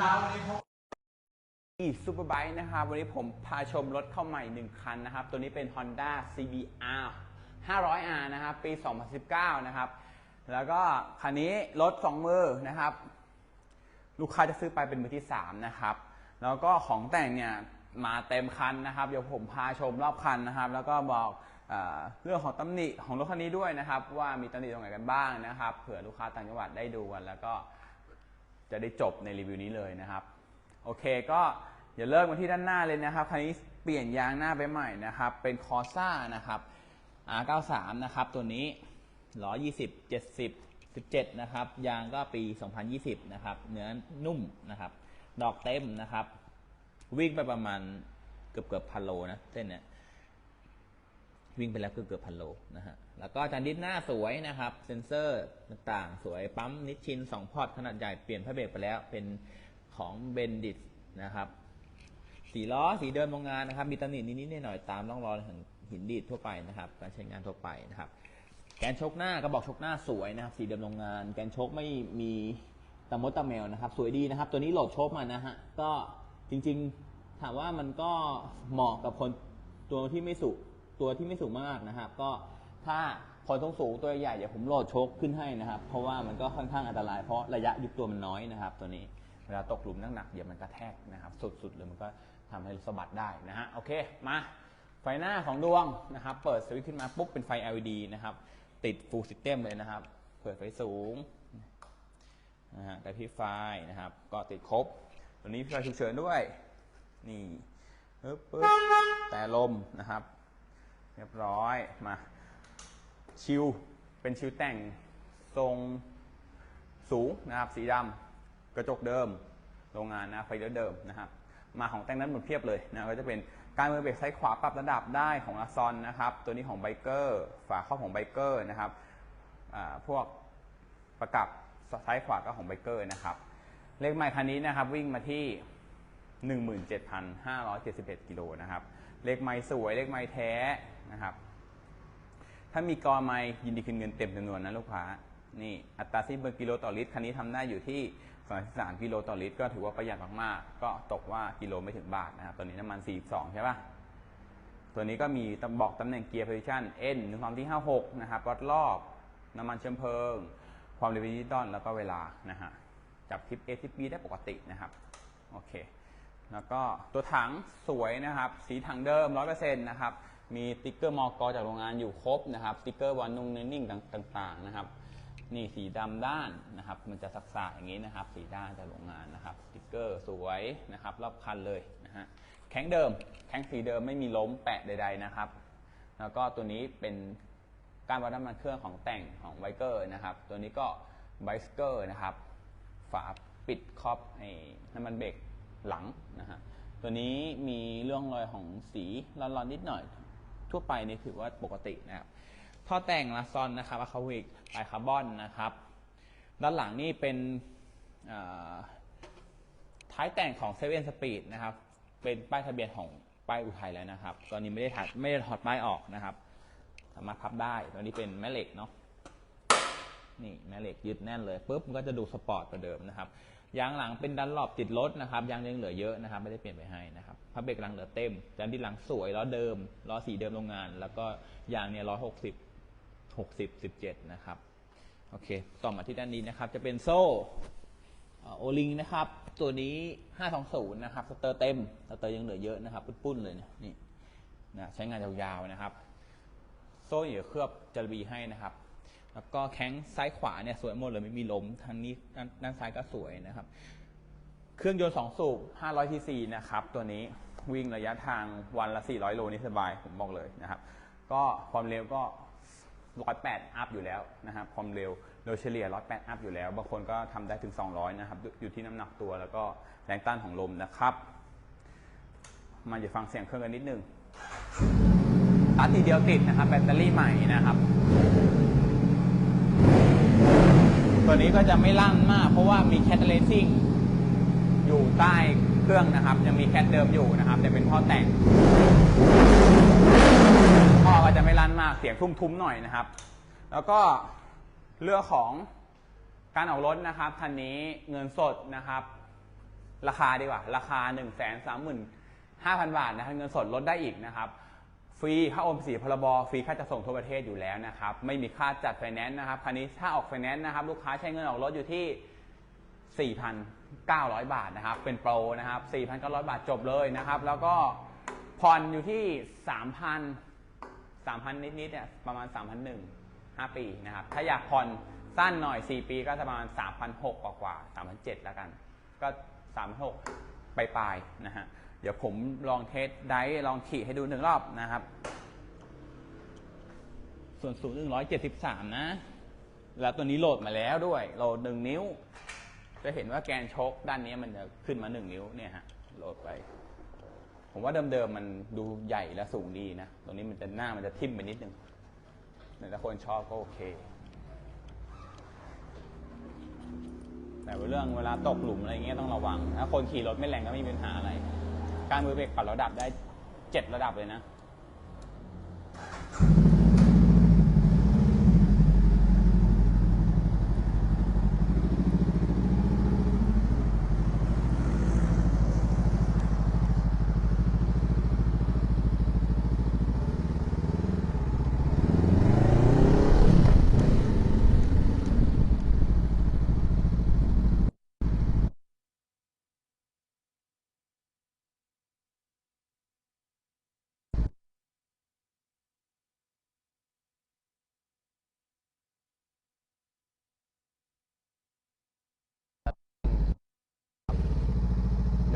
ครับวันนี้พบอีซูเปอร์ไบค์นะครับวันนี้ผมพาชมรถเข้าใหม่ 1 คันนะครับ ตัวนี้เป็น Honda CBR 500R นะครับ ปี 2019 นะครับ แล้วก็คันนี้รถ 2 มือนะครับ ลูกค้าจะซื้อไปเป็นมือที่ 3 นะครับ แล้วก็ของแต่งเนี่ยมาเต็มคันนะครับ เดี๋ยวผมพาชมรอบคันนะครับ แล้วก็บอกเอเรื่องของตำหนิของรถคันนี้ด้วยนะครับ ว่ามีตำหนิตรงไหนกันบ้างนะครับ เผื่อลูกค้าต่างจังหวัดได้ดูกันแล้วก็ จะได้จบในรีวิวนี้เลยนะครับ โอเคก็อย่าเริ่มกันที่ด้านหน้าเลยนะครับคันนี้เปลี่ยนยางหน้าไปใหม่นะครับ เป็นคอซ่านะครับ R93 นะครับ ตัวนี้120 70 17 นะครับ ยางก็ปี 2020 นะครับ เนื้อนุ่มนะครับ ดอกเต็มนะครับ วิ่งไปประมาณเกือบเกือบพันโลนะเส้นเนี้ย วิ่งไปแล้วเกือบเกือบพันโลนะฮะ แล้วก็จานดิสหน้าสวยนะครับ เซ็นเซอร์ต่างๆ สวยปั๊มนิชชิน 2 พอร์ตขนาดใหญ่เปลี่ยนพระเบรกไปแล้ว เป็นของเบนดิตนะครับ สีล้อสีเดิมโรงงานนะครับ มีตำหนินิดๆหน่อยๆตามร่องรอยของหินดีดทั่วไปนะครับ การใช้งานทั่วไปนะครับ แกนชกหน้ากระบอกชกหน้าสวยนะครับ สีเดิมโรงงาน แกนชกไม่มีตะมดตะแมวนะครับ สวยดีนะครับ ตัวนี้โหลดชคมานะฮะ ก็จริงๆถามว่ามันก็เหมาะกับคนตัวที่ไม่สูง ตัวที่ไม่สูงมากนะครับ ก็ถ้าคนต้องสูงตัวใหญ่เดี๋ยวผมโหลดชคขึ้นให้นะครับ เพราะว่ามันก็ค่อนข้างอันตราย เพราะระยะยุบตัวมันน้อยนะครับ ตัวนี้เวลาตกหลุมหนักๆเดี๋ยวมันกระแทกนะครับ สุดๆเลยมันก็ทำให้สะบัดได้นะฮะโอเคมาไฟหน้าของดวงนะครับ เปิดสวิตช์ขึ้นมาปุ๊บเป็นไฟ LED นะครับ ติด full system เลยนะครับ เปิดไฟสูงนะฮะแต่พี่ไฟนะครับ ก็ติดครบ ตัวนี้พี่ไฟฉุกเฉินด้วย นี่ปึ๊บปึ๊บแต่ลมนะครับ รียบร้อยมาชิวเป็นชิวแต่งทรงสูงนะครับ สีดำกระจกเดิมโรงงานนะไฟเดิมเดิมนะครับ มาของแต่งนั้นหมดเพียบเลยนะก็จะเป็นการมือเบรกซ้ายขวาปรับระดับได้ของอาซอนนะครับ ตัวนี้ของไบเกอร์ฝาครอบของไบเกอร์นะครับพวกประกับซ้ายขวาก็ของไบเกอร์นะครับ เลขไมล์คันนี้นะครับ วิ่งมาที่ 17,571 กิโลนะครับ เลขไมล์สวยเลขไมล์แท้ นะครับ ถ้ามีกอไมล์ยินดีคืนเงินเต็มจำนวนนะลูกค้านี่อัตราสิ้นเปลืองกิโลต่อลิตรคันนี้ทำได้อยู่ที่33กิโลต่อลิตร ก็ถือว่าประหยัดมากๆ ก็ตกว่ากิโลไม่ถึงบาทนะครับตัวนี้น้ำมัน 42 ใช่ปะตัวนี้ก็มีตำบอกตำแหน่งเกียร์ position N หนึ่งความที่ 56 นะครับวัดรอบน้ำมันเชื้อเพลิง ความเร็วดิจิตอลแล้วก็เวลานะฮะจับทิป A ทิป B ได้ปกตินะครับโอเคแล้วก็ตัวถังสวยนะครับ สีถังเดิม 100%นะครับ มีสติ๊กเกอร์มอกอจากโรงงานอยู่ครบนะครับสติ๊กเกอร์วันนุ่งเนนนิ่งต่างๆนะครับ นี่สีดำด้านนะครับ มันจะสักๆอย่างนี้นะครับ สีด้านจากโรงงานนะครับสติ๊กเกอร์สวยนะครับ รอบคันเลยนะฮะแข็งเดิม แข็งสีเดิมไม่มีล้มแปะใด ๆนะครับ แล้วก็ตัวนี้เป็นการวัดน้ำมันเครื่องของแต่งของไบเกอร์นะครับ ตัวนี้ก็ไบเกอร์นะครับ ฝาปิดครอบไอ้น้ำมันเบรกหลังนะฮะตัวนี้มีเรื่องรอยของสีร้อนๆนิดหน่อย ทั่วไปนี่ถือว่าปกตินะครับท่อแต่งลาซอนนะครับอะคาวิกไบคาร์บอนนะครับ ด้านหลังนี่เป็นท้ายแต่งของเซเว่นสปีดนะครับ เป็นป้ายทะเบียนของป้ายอุทัยแล้วนะครับ ตอนนี้ไม่ได้ถัดไม่ได้ถอดป้ายออกนะครับ สามารถพับได้ ตอนนี้เป็นแม่เหล็กเนาะ นี่แม่เหล็กยึดแน่นเลยปุ๊บมันก็จะดูสปอร์ตกว่าเดิมนะครับยางหลังเป็นดันหลบติดรถนะครับยางยังเหลือเยอะนะครับ ไม่ได้เปลี่ยนไปให้นะครับพระเบรกหลังเหลือเต็มจานที่หลังสวยล้อเดิมล้อสีเดิมโรงงาน แล้วก็ยางเนี่ยร้อยหกสิบหกสิบสิบเจ็ดนะครับโอเคต่อมาที่ด้านนี้นะครับ จะเป็นโซ่โอลิงนะครับ ตัวนี้520นย์นะครับสเตอร์เต็มสเตอร์ยังเหลือเยอะนะครับปุ้นๆเลยนี่นี่นะใช้งานยาวๆนะครับ โซ่เหยื่อเคลือบจารีให้นะครับ แล้วก็แข้งซ้ายขวาเนี่ยสวยหมดเลยไม่มีล้มทางนี้ด้านด้านซ้ายก็สวยนะครับ เครื่องยนต์2สูบ500ทีซีนะครับ ตัวนี้วิ่งระยะทางวันละ 400 โลนี่สบายผมบอกเลยนะครับ ก็ความเร็วก็ 108 อัพอยู่แล้วนะครับ ความเร็วโดยเฉลี่ย 108 อัพอยู่แล้ว บางคนก็ทำได้ถึง 200 นะครับ อยู่ที่น้ำหนักตัวแล้วก็แรงต้านของลมนะครับ มาจะฟังเสียงเครื่องกันนิดนึงตาร์ททีเดียวติดนะครับ แบตเตอรี่ใหม่นะครับ ตัวนี้ก็จะไม่ลั่นมาก เพราะว่ามีแคทเลซิ่งอยู่ใต้เครื่องนะครับยังมีแคทเดิมอยู่นะครับ แต่เป็นท่อแต่งท่อก็จะไม่ลั่นมากเสียงทุ้มๆหน่อยนะครับ แล้วก็เรื่องของการออกรถนะครับคันนี้เงินสดนะครับ ราคาดีกว่า ราคา 1 3 5 0 0 0 บาทนะครับเงินสดลดได้อีกนะครับ ฟรีค่าโอนภาษีพรบฟรีค่าจัดส่งทั่วประเทศอยู่แล้วนะครับไม่มีค่าจัดไฟแนนซ์นะครับคันนี้ถ้าออกไฟแนนซ์นะครับลูกค้าใช้เงินออกรถอยู่ที่ 4,900 บาทนะครับเป็นโปรนะครับ 4,900 บาทจบเลยนะครับ แล้วก็ผ่อนอยู่ที่ 3,000 3,000 นิดๆเนี่ยประมาณ 3,001 5 ปีนะครับ ถ้าอยากผ่อนสั้นหน่อย 4 ปีก็จะประมาณ3,600กว่ากว่า3,700แล้วกัน ก็3,600ปลายๆนะฮะ เดี๋ยวผมลองเทสได้ลองขี่ให้ดูหนึ่งรอบนะครับ ส่วนสูนย์หนึ่ง173นะ แล้วตัวนี้โหลดมาแล้วด้วย โหลด1นิ้ว จะเห็นว่าแกนชคด้านนี้มันจะขึ้นมา1นิ้วเนี่ยฮะ โหลดไป ผมว่าเดิมๆมันดูใหญ่และสูงดีนะ ตรงนี้มันจะหน้ามันจะทิ่มไปนิดนึงแต่ถ้าคนชอบก็โอเค แต่เรื่องเวลาตกหลุมอะไรเงี้ยต้องระวัง ถ้าคนขี่รถไม่แรงก็ไม่มีปัญหาอะไร การมือเบรกปรับระดับได้เจ็ดระดับเลยนะ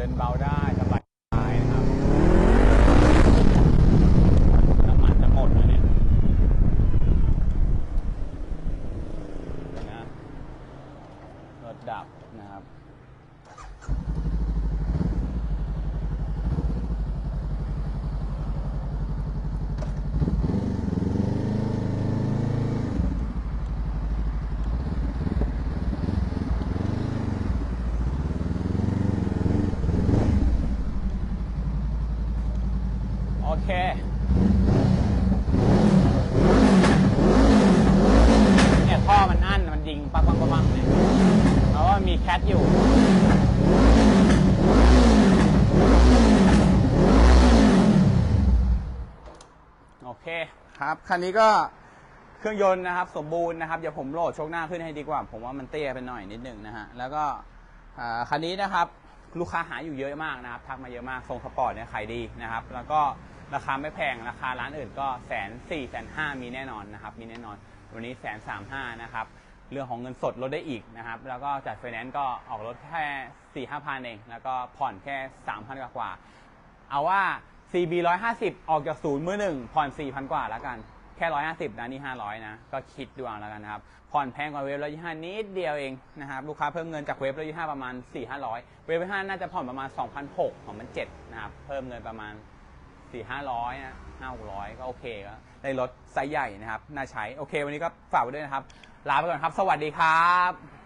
ดินเบาได้สบายใจนะครับ น้ำมันจะหมดแล้วเนี่ยเดี๋ยวนะรถดับนะครับ โอเคเนี่ยท่อมันอั้นมันยิงปังปังปังปังเนี่ยเพราะว่ามีแคทอยู่โอเคครับคันนี้ก็เครื่องยนต์นะครับ สมบูรณ์นะครับเดี๋ยวผมโหลดโชคหน้าขึ้นให้ดีกว่า ผมว่ามันเตี้ยไปหน่อยนิดหนึ่งนะฮะแล้วก็คันนี้นะครับ ลูกค้าหาอยู่เยอะมากนะครับ ทักมาเยอะมากทรงสปอร์ตเนี่ยขายดีนะครับ แล้วก็ ราคาไม่แพงราคาร้านอื่นก็แสนสี่แสนห้ามีแน่นอนนะครับมีแน่นอน วันนี้แสนสามห้านะครับเรื่องของเงินสดลดได้อีกนะครับ แล้วก็จัดไฟแนนซ์ก็ออกรถแค่สี่ห้าพันเอง แล้วก็ผ่อนแค่สามพันกว่า เอาว่า CB 150 ออกจากศูนย์มือหนึ่งผ่อน4,000กว่าแล้วกันแค่150นะนี่500นะ ก็คิดดูเอาแล้วกันนะครับ ผ่อนแพงกว่าเวฟ125นิดเดียวเองนะครับ ลูกค้าเพิ่มเงินจากเวฟ125ประมาณ4 500เวฟ125น่าจะผ่อนประมาณ2,600 2,700นะครับ เพิ่มเงินประมาณี่ห้าร้อยนะ5 600ก็โอเคก็ได้รถไซส์ใหญ่นะครับ น่าใช้ โอเค วันนี้ก็ฝากไว้ด้วยนะครับ ลาไปก่อนครับ สวัสดีครับ